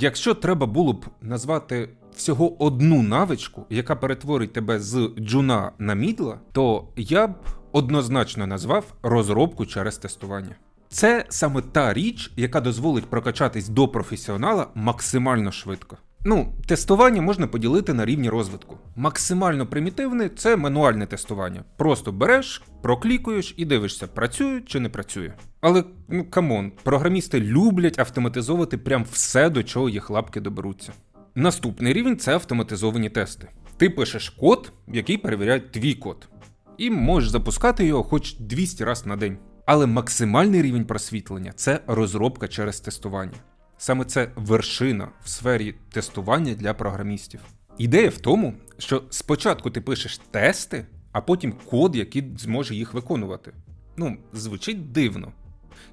Якщо треба було б назвати всього одну навичку, яка перетворить тебе з джуна на мідла, то я б однозначно назвав розробку через тестування. Це саме та річ, яка дозволить прокачатись до професіонала максимально швидко. Ну, тестування можна поділити на рівні розвитку. Максимально примітивне це мануальне тестування. Просто береш, проклікуєш і дивишся, працює чи не працює. Але ну камон, програмісти люблять автоматизовувати прям все, до чого їх лапки доберуться. Наступний рівень це автоматизовані тести. Ти пишеш код, який перевіряє твій код, і можеш запускати його хоч 200 разів на день. Але максимальний рівень просвітлення це розробка через тестування. Саме це вершина в сфері тестування для програмістів. Ідея в тому, що спочатку ти пишеш тести, а потім код, який зможе їх виконувати. Ну, звучить дивно.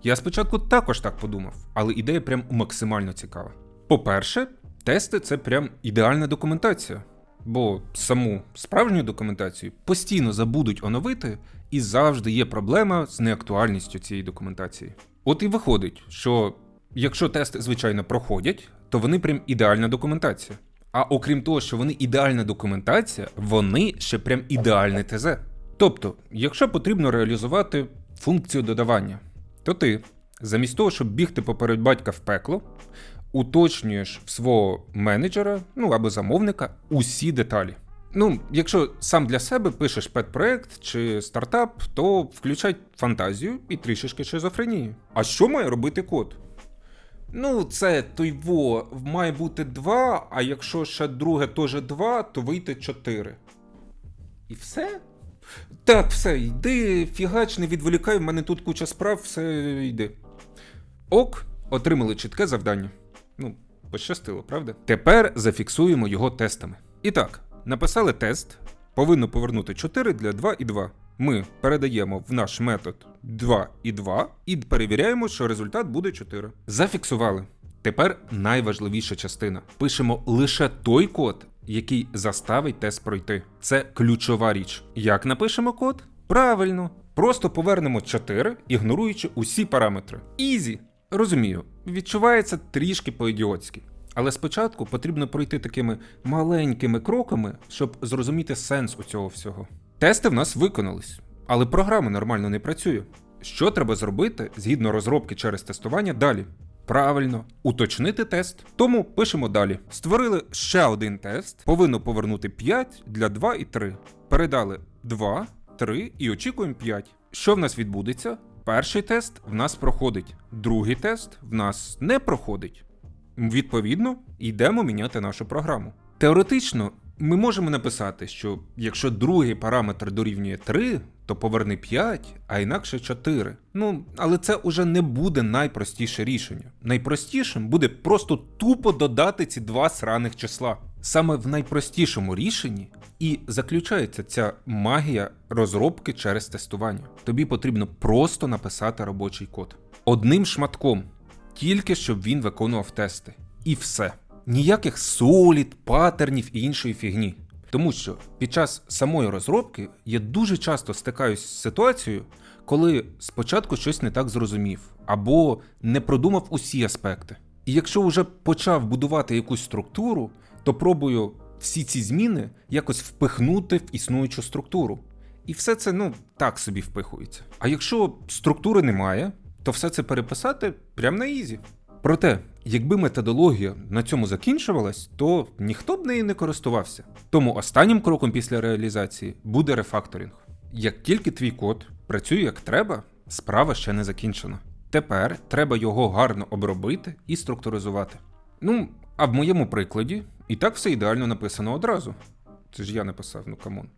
Я спочатку також так подумав, але ідея прям максимально цікава. По-перше, тести це прям ідеальна документація, бо саму справжню документацію постійно забудуть оновити, і завжди є проблема з неактуальністю цієї документації. От і виходить, що якщо тести, звичайно, проходять, то вони прям ідеальна документація. А окрім того, що вони ідеальна документація, вони ще прям ідеальне ТЗ. Тобто, якщо потрібно реалізувати функцію додавання, то ти, замість того, щоб бігти поперед батька в пекло, уточнюєш в свого менеджера, ну або замовника, усі деталі. Ну, якщо сам для себе пишеш пет-проект чи стартап, то включай фантазію і трішечки шизофренії. А що має робити код? Ну, це той во має бути 2, а якщо ще друге теж 2, то вийде 4. І все? Так, все, йди, фігач, не відволікай, в мене тут куча справ, все йди. Ок, отримали чітке завдання. Ну, пощастило, правда? Тепер зафіксуємо його тестами. І так, написали тест, повинно повернути 4 для 2 і 2. Ми передаємо в наш метод 2 і 2 і перевіряємо, що результат буде 4. Зафіксували. Тепер найважливіша частина. Пишемо лише той код, який заставить тест пройти. Це ключова річ. Як напишемо код? Правильно. Просто повернемо 4, ігноруючи усі параметри. Ізі. Розумію, відчувається трішки по-ідіотськи. Але спочатку потрібно пройти такими маленькими кроками, щоб зрозуміти сенс у цього всього. Тести в нас виконались, але програма нормально не працює. Що треба зробити згідно розробки через тестування далі? Правильно, уточнити тест. Тому пишемо далі. Створили ще один тест, повинно повернути 5 для 2 і 3. Передали 2, 3 і очікуємо 5. Що в нас відбудеться? Перший тест в нас проходить, другий тест в нас не проходить. Відповідно, йдемо міняти нашу програму. Теоретично, ми можемо написати, що якщо другий параметр дорівнює 3, то поверни 5, а інакше 4. Ну, але це уже не буде найпростіше рішення. Найпростішим буде просто тупо додати ці два сраних числа. Саме в найпростішому рішенні і заключається ця магія розробки через тестування. Тобі потрібно просто написати робочий код одним шматком, тільки щоб він виконував тести. І все. Ніяких солід, паттернів і іншої фігні. Тому що під час самої розробки я дуже часто стикаюсь з ситуацією, коли спочатку щось не так зрозумів або не продумав усі аспекти. І якщо вже почав будувати якусь структуру, то пробую всі ці зміни якось впихнути в існуючу структуру. І все це ну так собі впихується. А якщо структури немає, то все це переписати прямо на ізі. Проте, якби методологія на цьому закінчувалась, то ніхто б нею не користувався. Тому останнім кроком після реалізації буде рефакторинг. Як тільки твій код працює як треба, справа ще не закінчена. Тепер треба його гарно обробити і структуризувати. Ну, а в моєму прикладі і так все ідеально написано одразу. Це ж я написав, ну камон.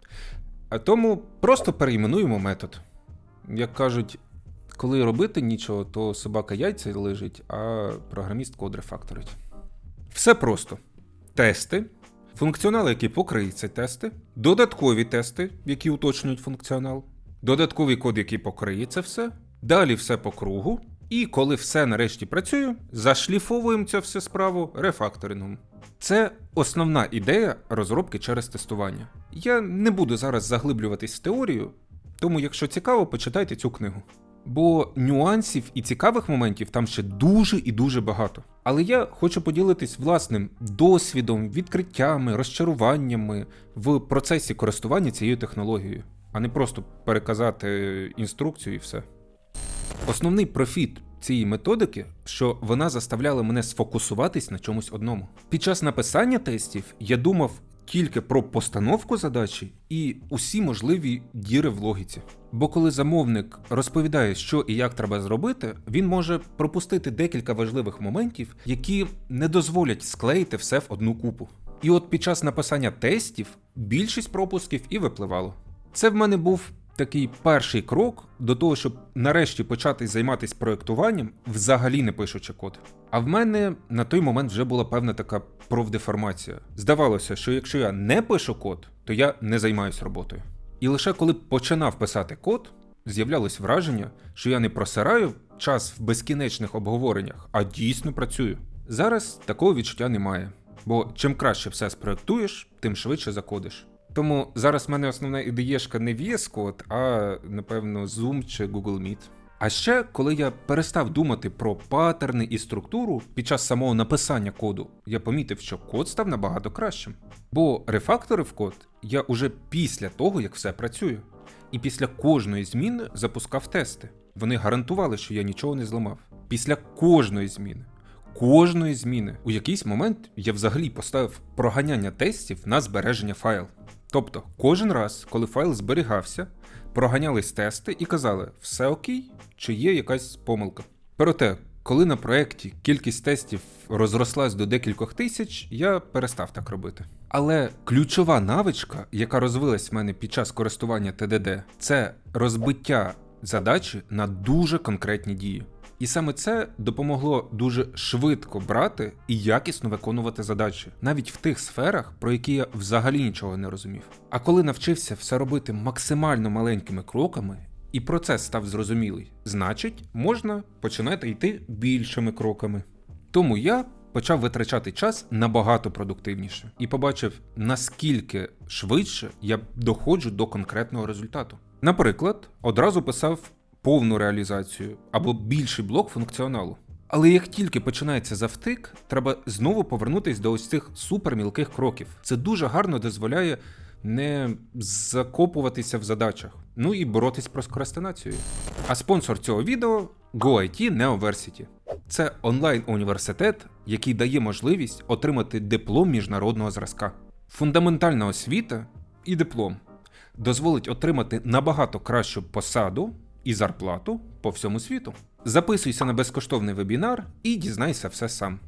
А тому просто перейменуємо метод. Як кажуть, коли робити нічого, то собака яйця лежить, а програміст код рефакторить. Все просто: тести, функціонал, який покриє ці тести, додаткові тести, які уточнюють функціонал, додатковий код, який покриє це все. Далі все по кругу. І коли все нарешті працює, зашліфовуємо цю всю справу рефакторингом. Це основна ідея розробки через тестування. Я не буду зараз заглиблюватись в теорію, тому якщо цікаво, почитайте цю книгу. Бо нюансів і цікавих моментів там ще дуже і дуже багато. Але я хочу поділитись власним досвідом, відкриттями, розчаруваннями в процесі користування цією технологією, а не просто переказати інструкцію і все. Основний профіт цієї методики, що вона заставляла мене сфокусуватись на чомусь одному. Під час написання тестів я думав тільки про постановку задачі і усі можливі діри в логіці. Бо коли замовник розповідає, що і як треба зробити, він може пропустити декілька важливих моментів, які не дозволять склеїти все в одну купу. І от під час написання тестів більшість пропусків і випливало. Це в мене був такий перший крок до того, щоб нарешті почати займатися проєктуванням, взагалі не пишучи код. А в мене на той момент вже була певна така профдеформація. Здавалося, що якщо я не пишу код, то я не займаюся роботою. І лише коли починав писати код, з'являлось враження, що я не просираю час в безкінечних обговореннях, а дійсно працюю. Зараз такого відчуття немає. Бо чим краще все спроектуєш, тим швидше закодиш. Тому зараз в мене основна ідеєшка не VS Code, а напевно Zoom чи Google Meet. А ще, коли я перестав думати про паттерни і структуру під час самого написання коду, я помітив, що код став набагато кращим. Бо рефакторив код я уже після того, як все працює. І після кожної зміни запускав тести. Вони гарантували, що я нічого не зламав. Після кожної зміни. Кожної зміни у якийсь момент я взагалі поставив проганяння тестів на збереження файл. Тобто, кожен раз, коли файл зберігався, проганялись тести і казали, все окей, чи є якась помилка. Проте, коли на проєкті кількість тестів розрослась до декількох тисяч, я перестав так робити. Але ключова навичка, яка розвилась в мене під час користування ТДД, це розбиття задачі на дуже конкретні дії. І саме це допомогло дуже швидко брати і якісно виконувати задачі, навіть в тих сферах, про які я взагалі нічого не розумів. А коли навчився все робити максимально маленькими кроками, і процес став зрозумілий, значить, можна починати йти більшими кроками. Тому я почав витрачати час набагато продуктивніше і побачив, наскільки швидше я доходжу до конкретного результату. Наприклад, одразу писав повну реалізацію або більший блок функціоналу. Але як тільки починається завтик, треба знову повернутися до ось цих супермілких кроків. Це дуже гарно дозволяє не закопуватися в задачах, ну і боротись з прокрастинацією. А спонсор цього відео GoIT Neoversity. Це онлайн-університет, який дає можливість отримати диплом міжнародного зразка. Фундаментальна освіта і диплом дозволить отримати набагато кращу посаду і зарплату по всьому світу. Записуйся на безкоштовний вебінар і дізнайся все сам.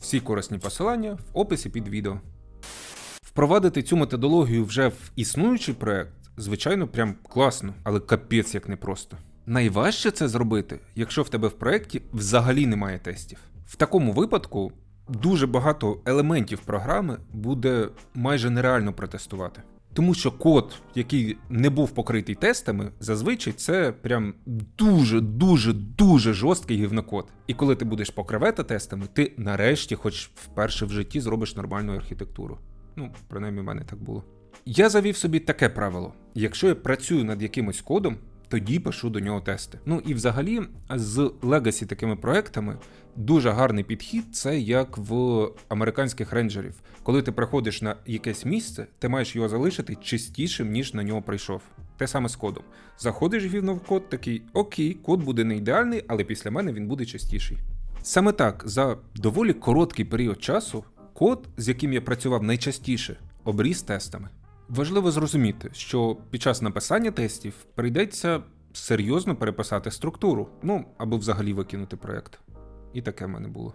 Всі корисні посилання в описі під відео. Впровадити цю методологію вже в існуючий проект, звичайно, прям класно, але капець як непросто. Найважче це зробити, якщо в тебе в проєкті взагалі немає тестів. В такому випадку дуже багато елементів програми буде майже нереально протестувати. Тому що код, який не був покритий тестами, зазвичай це прям дуже, дуже, дуже жорсткий гівнокод. І коли ти будеш покривати тестами, ти нарешті, хоч вперше в житті, зробиш нормальну архітектуру. Ну, принаймні, в мене так було. Я завів собі таке правило: якщо я працюю над якимось кодом, тоді пишу до нього тести. Ну і взагалі з Legacy такими проектами дуже гарний підхід це як в американських рейнджерів. Коли ти приходиш на якесь місце, ти маєш його залишити чистішим, ніж на нього прийшов. Те саме з кодом. Заходиш в код, такий окей, код буде не ідеальний, але після мене він буде чистіший. Саме так, за доволі короткий період часу, код, з яким я працював найчастіше, обріз тестами. Важливо зрозуміти, що під час написання тестів прийдеться серйозно переписати структуру, ну або взагалі викинути проєкт. І таке в мене було.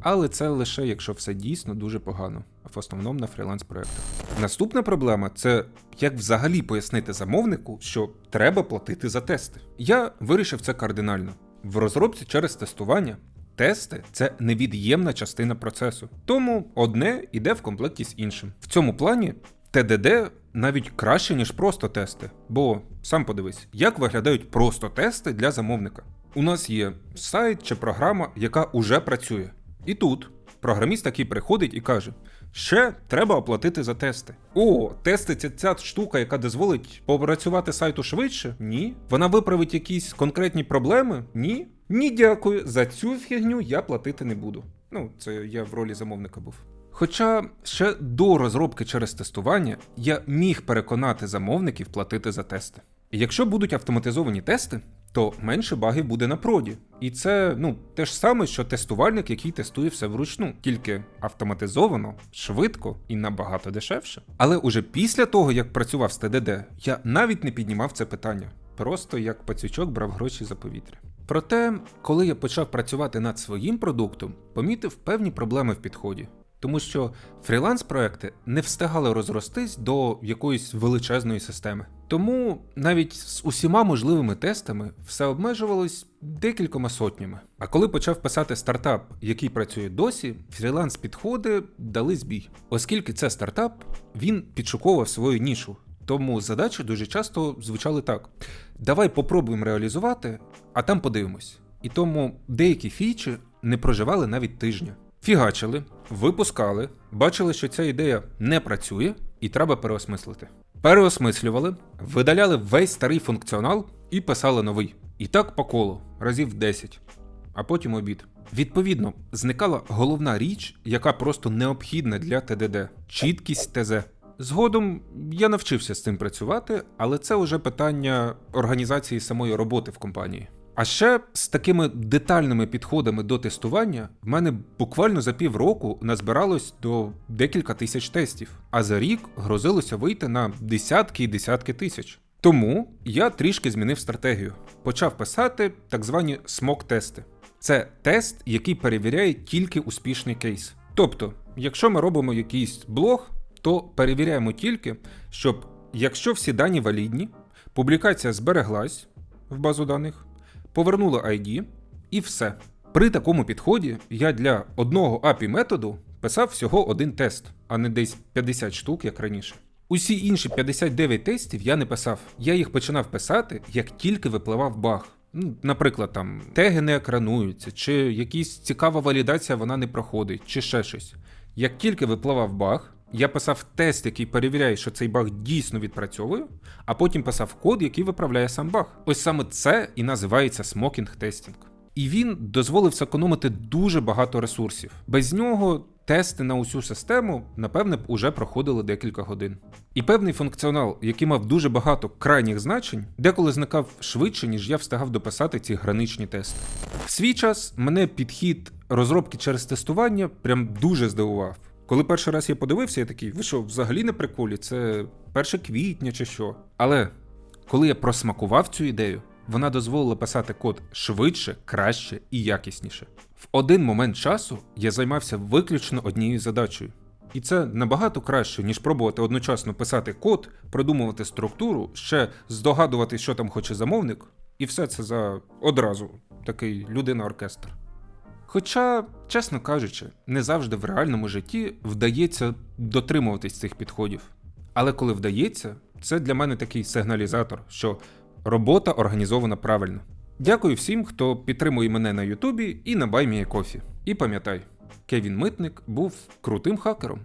Але це лише якщо все дійсно дуже погано, в основному на фріланс проєктах. Наступна проблема це як взагалі пояснити замовнику, що треба платити за тести. Я вирішив це кардинально. В розробці через тестування тести це невід'ємна частина процесу, тому одне йде в комплекті з іншим. В цьому плані ТДД навіть краще, ніж просто тести. Бо сам подивись, як виглядають просто тести для замовника. У нас є сайт чи програма, яка уже працює. І тут програміст такий приходить і каже: ще треба оплатити за тести. О, тести це ця штука, яка дозволить попрацювати сайту швидше? Ні. Вона виправить якісь конкретні проблеми? Ні. Ні, дякую. За цю фігню я платити не буду. Ну, це я в ролі замовника був. Хоча ще до розробки через тестування я міг переконати замовників платити за тести. Якщо будуть автоматизовані тести, то менше багів буде на проді. І це ну те ж саме, що тестувальник, який тестує все вручну, тільки автоматизовано, швидко і набагато дешевше. Але уже після того, як працював з ТДД, я навіть не піднімав це питання. Просто як пацючок брав гроші за повітря. Проте, коли я почав працювати над своїм продуктом, помітив певні проблеми в підході. Тому що фріланс-проекти не встигали розростись до якоїсь величезної системи. Тому навіть з усіма можливими тестами все обмежувалось декількома сотнями. А коли почав писати стартап, який працює досі, фріланс-підходи дали збій. Оскільки це стартап, він підшуковував свою нішу. Тому задачі дуже часто звучали так: давай попробуємо реалізувати, а там подивимось. І тому деякі фічі не проживали навіть тижня. Фігачили, випускали, бачили, що ця ідея не працює, і треба переосмислити. Переосмислювали, видаляли весь старий функціонал і писали новий. І так по колу, разів 10, а потім обід. Відповідно, зникала головна річ, яка просто необхідна для ТДД чіткість ТЗ. Згодом я навчився з цим працювати, але це вже питання організації самої роботи в компанії. А ще з такими детальними підходами до тестування в мене буквально за півроку назбиралось до декілька тисяч тестів, а за рік грозилося вийти на десятки і десятки тисяч. Тому я трішки змінив стратегію. Почав писати так звані смок-тести. Це тест, який перевіряє тільки успішний кейс. Тобто, якщо ми робимо якийсь блог, то перевіряємо тільки, щоб якщо всі дані валідні, публікація збереглась в базу даних, повернула ID і все. При такому підході я для одного API методу писав всього один тест, а не десь 50 штук, як раніше. Усі інші 59 тестів я не писав. Я їх починав писати, як тільки випливав баг. Ну, Наприклад, там теги не екрануються, чи якась цікава валідація вона не проходить, чи ще щось. Як тільки випливав баг, я писав тест, який перевіряє, що цей баг дійсно відпрацьовує, а потім писав код, який виправляє сам баг. Ось саме це і називається смокінг тестінг. І він дозволив зекономити дуже багато ресурсів. Без нього тести на усю систему, напевне, б уже проходили декілька годин. І певний функціонал, який мав дуже багато крайніх значень, деколи зникав швидше, ніж я встигав дописати ці граничні тести. В свій час мене підхід розробки через тестування прям дуже здивував. Коли перший раз я подивився, я такий, ви що, взагалі не приколі? Це 1 квітня чи що. Але коли я просмакував цю ідею, вона дозволила писати код швидше, краще і якісніше. В один момент часу я займався виключно однією задачею. І це набагато краще, ніж пробувати одночасно писати код, продумувати структуру, ще здогадувати, що там хоче замовник, і все це за одразу такий людина-оркестр. Хоча, чесно кажучи, не завжди в реальному житті вдається дотримуватись цих підходів. Але коли вдається, це для мене такий сигналізатор, що робота організована правильно. Дякую всім, хто підтримує мене на Ютубі і на BuyMeACoffee. І пам'ятай, Кевін Митник був крутим хакером.